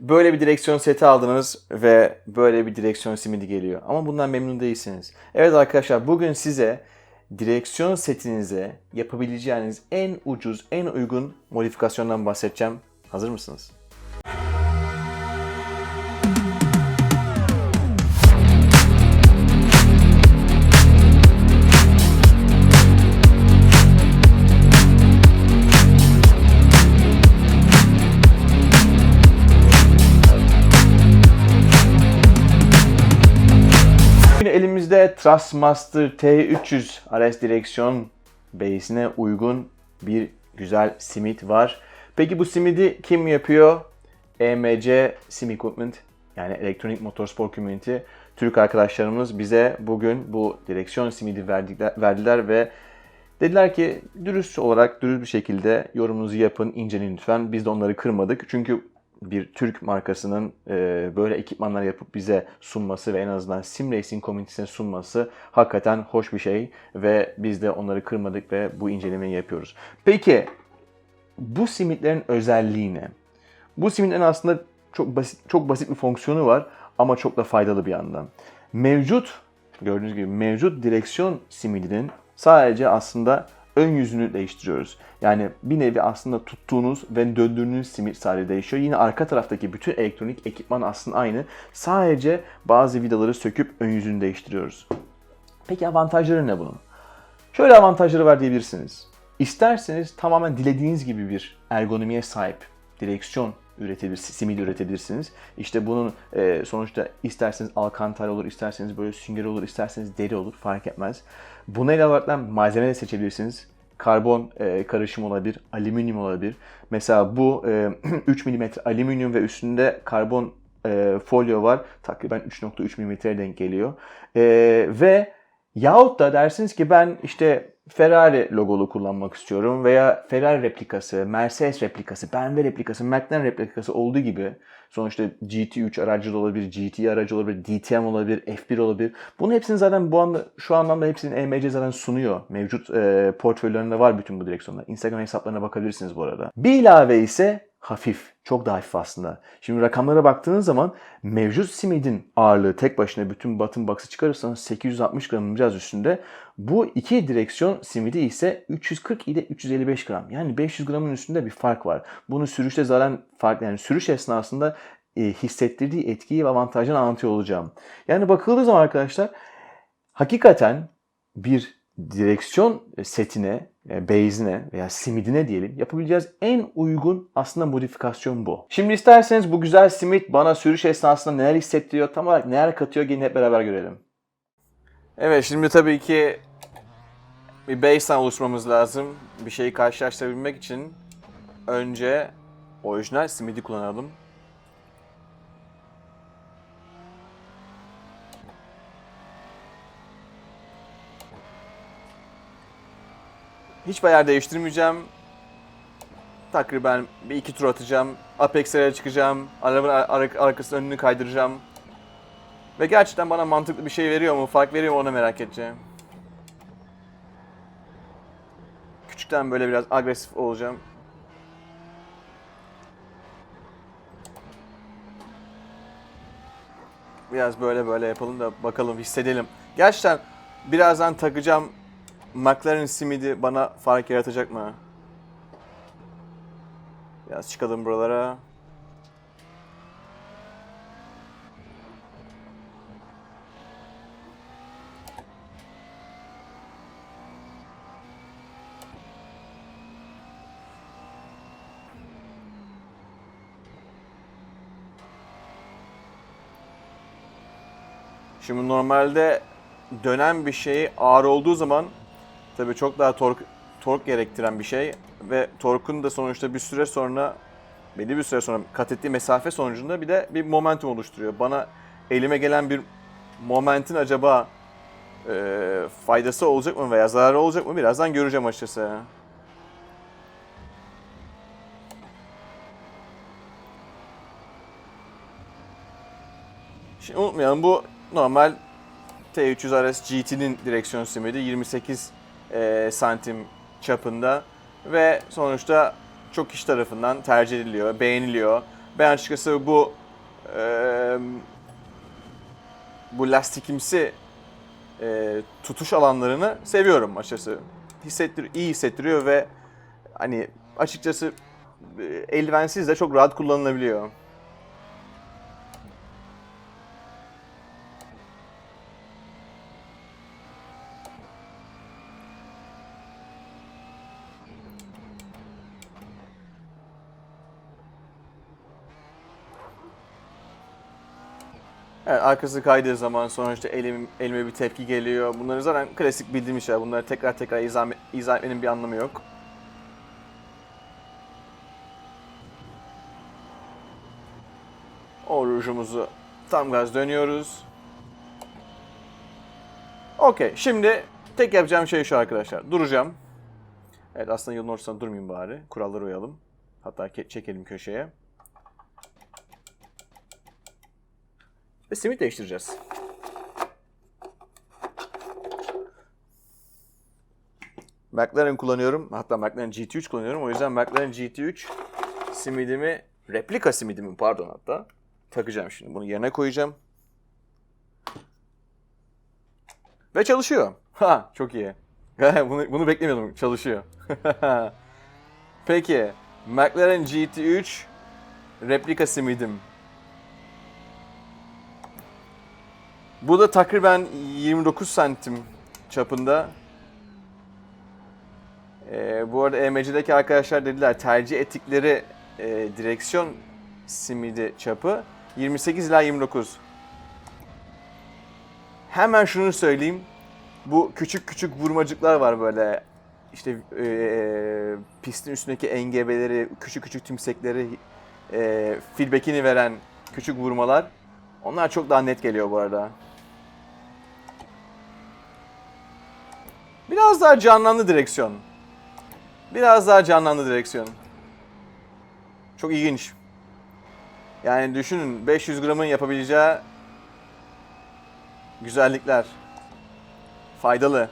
Böyle bir direksiyon seti aldınız ve böyle bir direksiyon simidi geliyor. Ama bundan memnun değilsiniz. Evet arkadaşlar bugün size direksiyon setinize yapabileceğiniz en ucuz, en uygun modifikasyondan bahsedeceğim. Hazır mısınız? Elimizde Thrustmaster T300 RS direksiyon base'ine uygun bir güzel simit var. Peki bu simidi kim yapıyor? EMC Sim Equipment yani Elektronik Motorsport Community Türk arkadaşlarımız bize bugün bu direksiyon simidi verdiler ve dediler ki dürüst olarak dürüst bir şekilde yorumunuzu yapın, inceleyin lütfen. Biz de onları kırmadık. Çünkü bir Türk markasının e, böyle ekipmanlar yapıp bize sunması ve en azından sim racing komünitesine sunması hakikaten hoş bir şey ve biz de onları kırmadık ve bu incelemeyi yapıyoruz. Peki bu simitlerin özelliği ne? Bu simitlerin aslında çok basit çok basit bir fonksiyonu var ama çok da faydalı bir yandan. Mevcut gördüğünüz gibi mevcut direksiyon simidinin sadece aslında ön yüzünü değiştiriyoruz. Yani bir nevi aslında tuttuğunuz ve döndürdüğünüz simit sadece değişiyor. Yine arka taraftaki bütün elektronik ekipman aslında aynı. Sadece bazı vidaları söküp ön yüzünü değiştiriyoruz. Peki avantajları ne bunun? Şöyle avantajları var diyebilirsiniz. İsterseniz tamamen dilediğiniz gibi bir ergonomiye sahip direksiyon üretebilirsiniz, simid üretebilirsiniz. İşte bunun e, sonuçta isterseniz alkantal olur, isterseniz böyle sünger olur, isterseniz deri olur fark etmez. Buna ilave olarak malzeme de seçebilirsiniz. Karbon e, karışım olabilir, alüminyum olabilir. Mesela bu e, 3 mm alüminyum ve üstünde karbon e, folyo var. Takriben 3.3 mm'ye denk geliyor. E, ve yahut da dersiniz ki ben işte Ferrari logolu kullanmak istiyorum veya Ferrari replikası, Mercedes replikası, BMW replikası, McLaren replikası olduğu gibi sonuçta GT3 aracı da olabilir, GT aracı olabilir, DTM olabilir, F1 olabilir. Bunun hepsini zaten bu anda şu anlamda hepsinin EMC zaten sunuyor. Mevcut e, portföylerinde var bütün bu direksiyonlar. Instagram hesaplarına bakabilirsiniz bu arada. Bir ilave ise hafif. Çok daha hafif aslında. Şimdi rakamlara baktığınız zaman mevcut simidin ağırlığı tek başına bütün bottom box'ı çıkarırsanız 860 gramın biraz üstünde. Bu iki direksiyon simidi ise 340 ile 355 gram. Yani 500 gramın üstünde bir fark var. Bunu sürüşte zaten fark yani sürüş esnasında e, hissettirdiği etkiyi ve avantajını anlatıyor olacağım. Yani bakıldığı zaman arkadaşlar hakikaten bir direksiyon setine, e, base'ine veya simidine diyelim yapabileceğiz en uygun aslında modifikasyon bu. Şimdi isterseniz bu güzel simit bana sürüş esnasında neler hissettiriyor, tam olarak neler katıyor gelin hep beraber görelim. Evet şimdi tabii ki bir baseline oluşmamız lazım. Bir şeyi karşılaştırabilmek için önce orijinal simidi kullanalım. Hiçbir yer değiştirmeyeceğim. Takriben bir iki tur atacağım. Apex'lere çıkacağım. Arabanın ar- arkasının önünü kaydıracağım. Ve gerçekten bana mantıklı bir şey veriyor mu, fark veriyor mu onu merak edeceğim. Küçükten böyle biraz agresif olacağım. Biraz böyle böyle yapalım da bakalım hissedelim. Gerçekten birazdan takacağım McLaren simidi bana fark yaratacak mı? Biraz çıkalım buralara. Şimdi normalde dönen bir şey ağır olduğu zaman tabii çok daha tork tork gerektiren bir şey ve torkun da sonuçta bir süre sonra belli bir süre sonra kat ettiği mesafe sonucunda bir de bir momentum oluşturuyor. Bana elime gelen bir momentin acaba e, faydası olacak mı veya zararı olacak mı birazdan göreceğim açıkçası. Şimdi unutmayalım bu normal T300 RS GT'nin direksiyon simidi 28 e, santim çapında ve sonuçta çok kişi tarafından tercih ediliyor, beğeniliyor. Ben açıkçası bu eee, bu lastikimsi eee, tutuş alanlarını seviyorum açıkçası. Hissettir, iyi hissettiriyor ve hani açıkçası e, eldivensiz de çok rahat kullanılabiliyor. Evet, arkası kaydığı zaman sonuçta elim, elime bir tepki geliyor. Bunları zaten klasik bildiğim şeyler. Bunları tekrar tekrar izah, izah etmenin bir anlamı yok. O rujumuzu tam gaz dönüyoruz. Okey. Şimdi tek yapacağım şey şu arkadaşlar. Duracağım. Evet aslında yolun ortasında durmayayım bari. Kurallara uyalım. Hatta ke- çekelim köşeye. Ve simit değiştireceğiz. McLaren kullanıyorum. Hatta McLaren GT3 kullanıyorum. O yüzden McLaren GT3 simidimi, replika simidimi pardon hatta takacağım şimdi. Bunu yerine koyacağım. Ve çalışıyor. Ha çok iyi. bunu, bunu beklemiyordum. Çalışıyor. Peki. McLaren GT3 replika simidim. Bu da takriben 29 santim çapında. Ee, bu arada EMC'deki arkadaşlar dediler tercih ettikleri e, direksiyon simidi çapı 28 ila 29. Hemen şunu söyleyeyim. Bu küçük küçük vurmacıklar var böyle. İşte e, pistin üstündeki engebeleri, küçük küçük tümsekleri, e, feedback'ini veren küçük vurmalar. Onlar çok daha net geliyor bu arada. Biraz daha canlandı direksiyon. Biraz daha canlandı direksiyon. Çok ilginç. Yani düşünün 500 gramın yapabileceği güzellikler. Faydalı.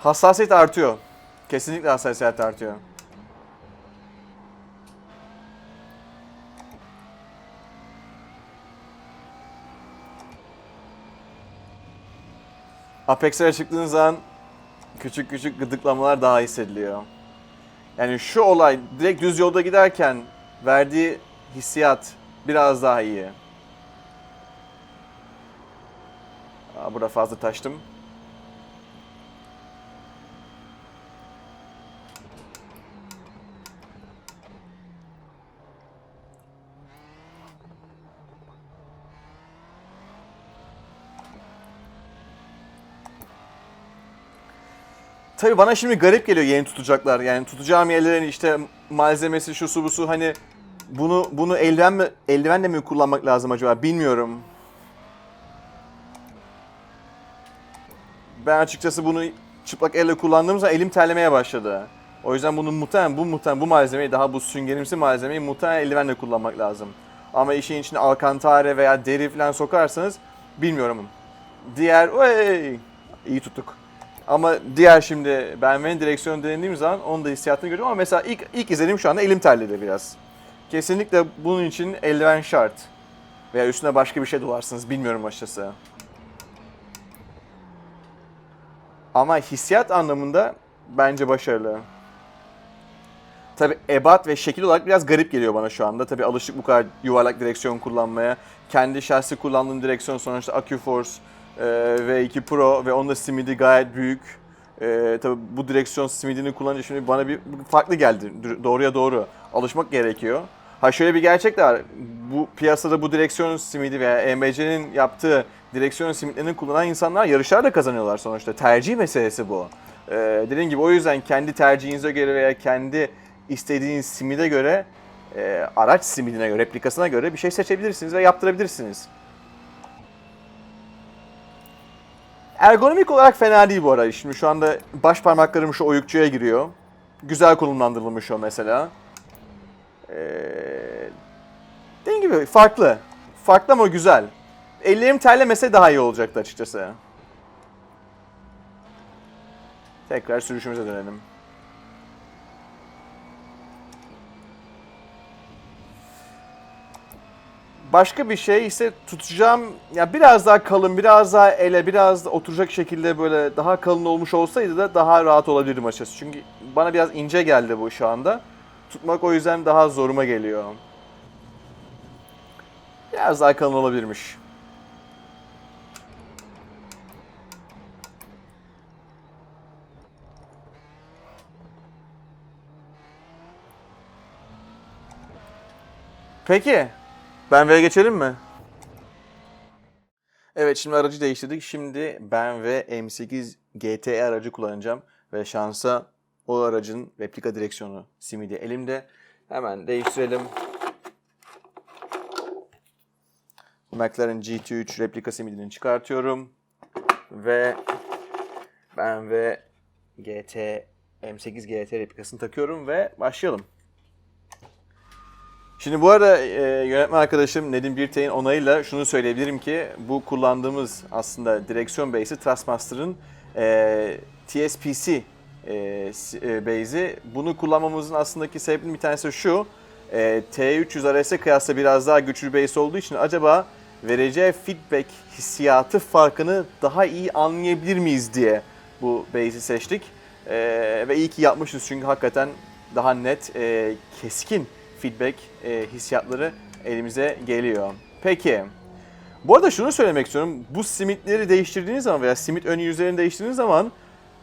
Hassasiyet artıyor. Kesinlikle hassasiyet artıyor. Apex'e çıktığınız zaman küçük küçük gıdıklamalar daha hissediliyor. Yani şu olay direkt düz yolda giderken verdiği hissiyat biraz daha iyi. Aa, burada fazla taştım. Tabii bana şimdi garip geliyor yeni tutacaklar. Yani tutacağım yerlerin işte malzemesi şu su bu su hani bunu bunu eldiven mi eldivenle mi kullanmak lazım acaba bilmiyorum. Ben açıkçası bunu çıplak elle kullandığım zaman elim terlemeye başladı. O yüzden bunu muhtemelen bu muhtemelen bu malzemeyi daha bu süngerimsi malzemeyi muhtemelen eldivenle kullanmak lazım. Ama işin içine alkantare veya deri falan sokarsanız bilmiyorum. Diğer Oy! iyi tuttuk. Ama diğer şimdi BMW'nin direksiyonu denediğim zaman onun da hissiyatını görüyorum ama mesela ilk, ilk izlenim şu anda elim terledi biraz. Kesinlikle bunun için eldiven şart. Veya üstüne başka bir şey dolarsınız bilmiyorum açıkçası. Ama hissiyat anlamında bence başarılı. Tabi ebat ve şekil olarak biraz garip geliyor bana şu anda. Tabi alışık bu kadar yuvarlak direksiyon kullanmaya. Kendi şahsi kullandığım direksiyon sonuçta AccuForce e, V2 Pro ve onda simidi gayet büyük. E, tabi bu direksiyon simidini kullanınca şimdi bana bir farklı geldi. Doğruya doğru. Alışmak gerekiyor. Ha şöyle bir gerçek de var. Bu piyasada bu direksiyon simidi veya EMC'nin yaptığı direksiyon simitlerini kullanan insanlar yarışlar kazanıyorlar sonuçta. Tercih meselesi bu. Ee, dediğim gibi o yüzden kendi tercihinize göre veya kendi istediğiniz simide göre e, araç simidine göre, replikasına göre bir şey seçebilirsiniz ve yaptırabilirsiniz. Ergonomik olarak fena değil bu arada. Şimdi şu anda baş parmaklarım şu oyukçuya giriyor. Güzel konumlandırılmış o mesela. Ee, dediğim gibi farklı. Farklı ama güzel. ellerim terlemese daha iyi olacaktı açıkçası. Tekrar sürüşümüze dönelim. Başka bir şey ise tutacağım ya biraz daha kalın, biraz daha ele, biraz da oturacak şekilde böyle daha kalın olmuş olsaydı da daha rahat olabilirdim açıkçası. Çünkü bana biraz ince geldi bu şu anda. Tutmak o yüzden daha zoruma geliyor. Biraz daha kalın olabilirmiş. Peki. BMW'ye geçelim mi? Evet şimdi aracı değiştirdik. Şimdi BMW M8 GTE aracı kullanacağım. Ve şansa o aracın replika direksiyonu simidi elimde. Hemen değiştirelim. McLaren GT3 replika simidini çıkartıyorum. Ve BMW GT M8 GT replikasını takıyorum ve başlayalım. Şimdi bu arada e, yönetmen arkadaşım Nedim Birtey'in onayıyla şunu söyleyebilirim ki bu kullandığımız aslında direksiyon base'i Trustmaster'ın e, TSPC e, e, base'i. Bunu kullanmamızın aslındaki sebebinin bir tanesi şu. E, T300 RS'e kıyasla biraz daha güçlü base olduğu için acaba vereceği feedback hissiyatı farkını daha iyi anlayabilir miyiz diye bu base'i seçtik. E, ve iyi ki yapmışız çünkü hakikaten daha net, e, keskin feedback e, hissiyatları elimize geliyor. Peki. Bu arada şunu söylemek istiyorum. Bu simitleri değiştirdiğiniz zaman veya simit ön yüzlerini değiştirdiğiniz zaman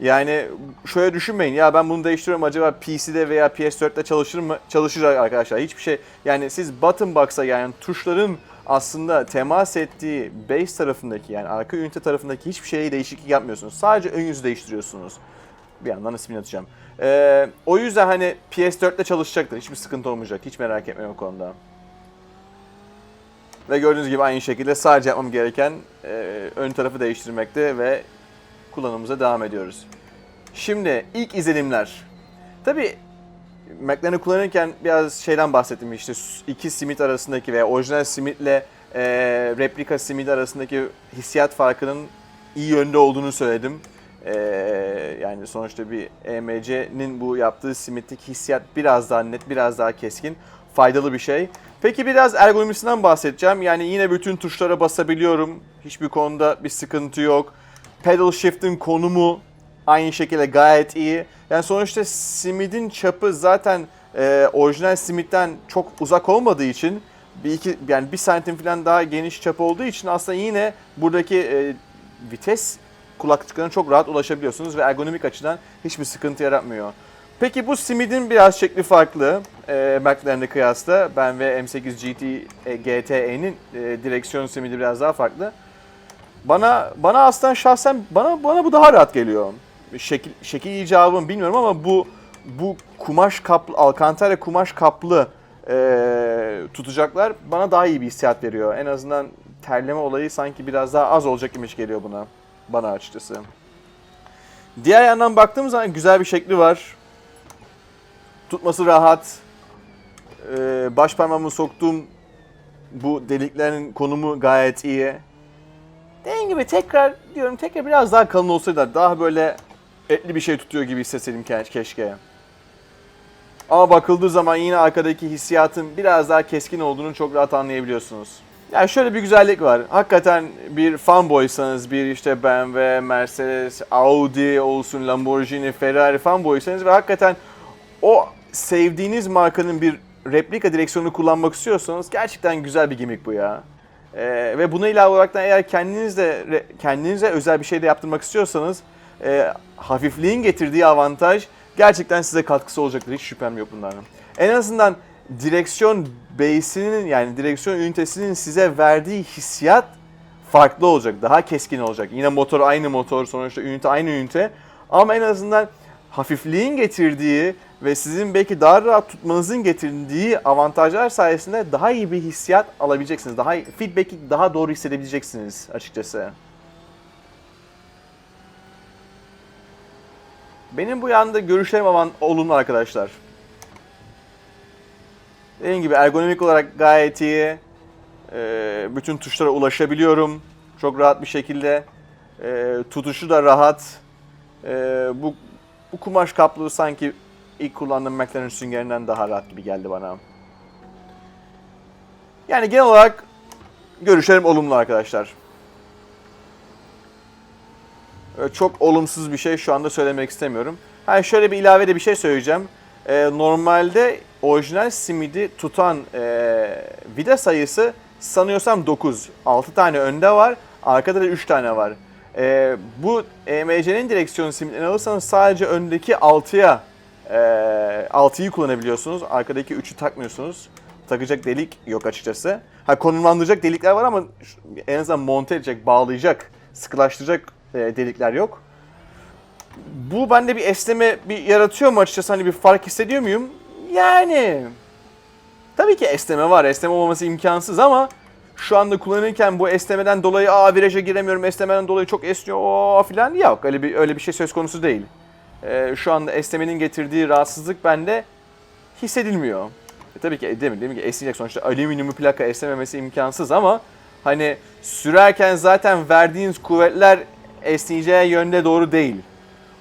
yani şöyle düşünmeyin ya ben bunu değiştiriyorum acaba PC'de veya PS4'te çalışır mı? Çalışır arkadaşlar. Hiçbir şey yani siz button box'a yani tuşların aslında temas ettiği base tarafındaki yani arka ünite tarafındaki hiçbir şeye değişiklik yapmıyorsunuz. Sadece ön yüzü değiştiriyorsunuz. Bir yandan ismini atacağım. Ee, o yüzden hani PS4'te çalışacaktır. Hiçbir sıkıntı olmayacak. Hiç merak etmeyin o konuda. Ve gördüğünüz gibi aynı şekilde sadece yapmam gereken e, ön tarafı değiştirmekte ve kullanımımıza devam ediyoruz. Şimdi ilk izlenimler. Tabi McLaren'ı kullanırken biraz şeyden bahsettim işte iki simit arasındaki veya orijinal simitle e, replika simit arasındaki hissiyat farkının iyi yönde olduğunu söyledim. E, yani sonuçta bir EMC'nin bu yaptığı simitlik hissiyat biraz daha net, biraz daha keskin, faydalı bir şey. Peki biraz ergonomisinden bahsedeceğim. Yani yine bütün tuşlara basabiliyorum. Hiçbir konuda bir sıkıntı yok. Pedal shift'in konumu aynı şekilde gayet iyi. Yani sonuçta simidin çapı zaten e, orijinal simitten çok uzak olmadığı için bir iki yani bir santim falan daha geniş çap olduğu için aslında yine buradaki e, vites kulaklıklarına çok rahat ulaşabiliyorsunuz ve ergonomik açıdan hiçbir sıkıntı yaratmıyor. Peki bu simidin biraz şekli farklı e, McLaren'e kıyasla. BMW M8 GT e, GTE'nin e, direksiyon simidi biraz daha farklı. Bana bana aslında şahsen bana bana bu daha rahat geliyor. Şekil şekil icabı mı bilmiyorum ama bu bu kumaş kaplı alkantara kumaş kaplı e, tutacaklar bana daha iyi bir hissiyat veriyor. En azından terleme olayı sanki biraz daha az olacak imiş geliyor buna bana açıkçası. Diğer yandan baktığımız zaman güzel bir şekli var. Tutması rahat. Ee, baş parmağımı soktuğum bu deliklerin konumu gayet iyi. Dediğim gibi tekrar diyorum tekrar biraz daha kalın olsaydı daha böyle etli bir şey tutuyor gibi hissetseydim ke- keşke. Ama bakıldığı zaman yine arkadaki hissiyatın biraz daha keskin olduğunu çok rahat anlayabiliyorsunuz. Yani şöyle bir güzellik var. Hakikaten bir fanboysanız, bir işte BMW, Mercedes, Audi olsun, Lamborghini, Ferrari fanboysanız ve hakikaten o sevdiğiniz markanın bir replika direksiyonu kullanmak istiyorsanız gerçekten güzel bir gimmick bu ya. Ee, ve buna ilave olarak da eğer kendiniz de kendinize özel bir şey de yaptırmak istiyorsanız e, hafifliğin getirdiği avantaj gerçekten size katkısı olacaktır. Hiç şüphem yok bunlardan. En azından direksiyon base'inin yani direksiyon ünitesinin size verdiği hissiyat farklı olacak. Daha keskin olacak. Yine motor aynı motor, sonuçta ünite aynı ünite. Ama en azından hafifliğin getirdiği ve sizin belki daha rahat tutmanızın getirdiği avantajlar sayesinde daha iyi bir hissiyat alabileceksiniz. Daha feedback'i daha doğru hissedebileceksiniz açıkçası. Benim bu yanda görüşlerim aman olumlu arkadaşlar. Dediğim gibi ergonomik olarak gayet iyi. Ee, bütün tuşlara ulaşabiliyorum. Çok rahat bir şekilde. Ee, tutuşu da rahat. Ee, bu, bu kumaş kaplı sanki ilk kullandığım McLaren süngerinden daha rahat gibi geldi bana. Yani genel olarak görüşlerim olumlu arkadaşlar. Çok olumsuz bir şey şu anda söylemek istemiyorum. Ha şöyle bir ilave de bir şey söyleyeceğim. Ee, normalde orijinal simidi tutan e, vida sayısı sanıyorsam 9. 6 tane önde var, arkada da 3 tane var. Ee, bu EMC'nin direksiyon simitlerini alırsanız sadece öndeki 6'ya e, 6'yı kullanabiliyorsunuz. Arkadaki 3'ü takmıyorsunuz. Takacak delik yok açıkçası. Ha konumlandıracak delikler var ama en azından monte edecek, bağlayacak, sıkılaştıracak e, delikler yok. Bu bende bir esneme bir yaratıyor mu açıkçası hani bir fark hissediyor muyum? Yani tabii ki esneme var. Esneme olmaması imkansız ama şu anda kullanırken bu esnemeden dolayı aa viraja giremiyorum, esnemeden dolayı çok esniyor o falan yok. Öyle bir öyle bir şey söz konusu değil. Ee, şu anda esnemenin getirdiği rahatsızlık bende hissedilmiyor. E, tabii ki değil mi? Değil mi ki esneyecek sonuçta alüminyum plaka esnememesi imkansız ama hani sürerken zaten verdiğiniz kuvvetler esneyeceği yönde doğru değil.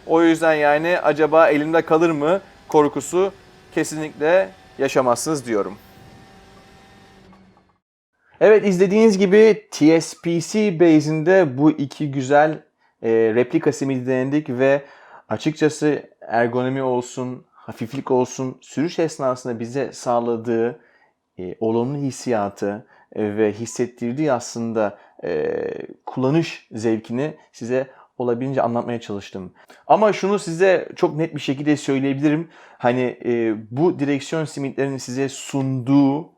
O yüzden yani acaba elimde kalır mı korkusu kesinlikle yaşamazsınız diyorum. Evet izlediğiniz gibi TSPC base'inde bu iki güzel e, replika simidi denedik ve açıkçası ergonomi olsun, hafiflik olsun, sürüş esnasında bize sağladığı e, olumlu hissiyatı e, ve hissettirdiği aslında e, kullanış zevkini size olabildiğince anlatmaya çalıştım. Ama şunu size çok net bir şekilde söyleyebilirim. Hani e, bu direksiyon simitlerinin size sunduğu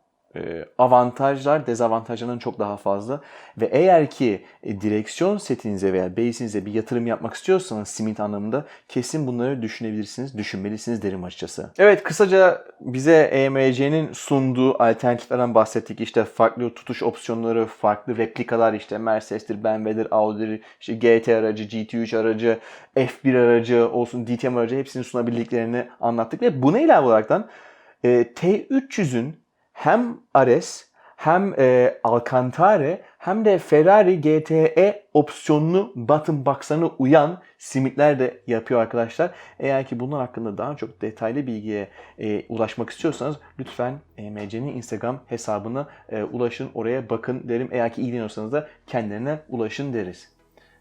avantajlar dezavantajlarından çok daha fazla. Ve eğer ki e, direksiyon setinize veya base'inize bir yatırım yapmak istiyorsanız simit anlamında kesin bunları düşünebilirsiniz, düşünmelisiniz derim açıkçası. Evet kısaca bize EMC'nin sunduğu alternatiflerden bahsettik. İşte farklı tutuş opsiyonları, farklı replikalar işte Mercedes'tir, BMW'dir, Audi'dir, işte GT aracı, GT3 aracı, F1 aracı olsun, DTM aracı hepsini sunabildiklerini anlattık. Ve buna ilave olaraktan e, T300'ün hem Ares hem e, Alcantara hem de Ferrari GTE opsiyonlu button box'larına uyan simitler de yapıyor arkadaşlar. Eğer ki bunlar hakkında daha çok detaylı bilgiye e, ulaşmak istiyorsanız lütfen EMC'nin Instagram hesabına e, ulaşın oraya bakın derim. Eğer ki ilgileniyorsanız da kendilerine ulaşın deriz.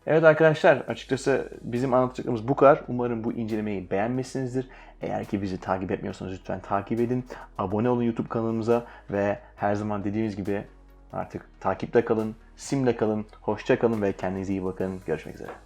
Evet arkadaşlar açıkçası bizim anlatacaklarımız bu kadar. Umarım bu incelemeyi beğenmişsinizdir. Eğer ki bizi takip etmiyorsanız lütfen takip edin. Abone olun YouTube kanalımıza ve her zaman dediğimiz gibi artık takipte kalın, simle kalın, hoşça kalın ve kendinize iyi bakın. Görüşmek üzere.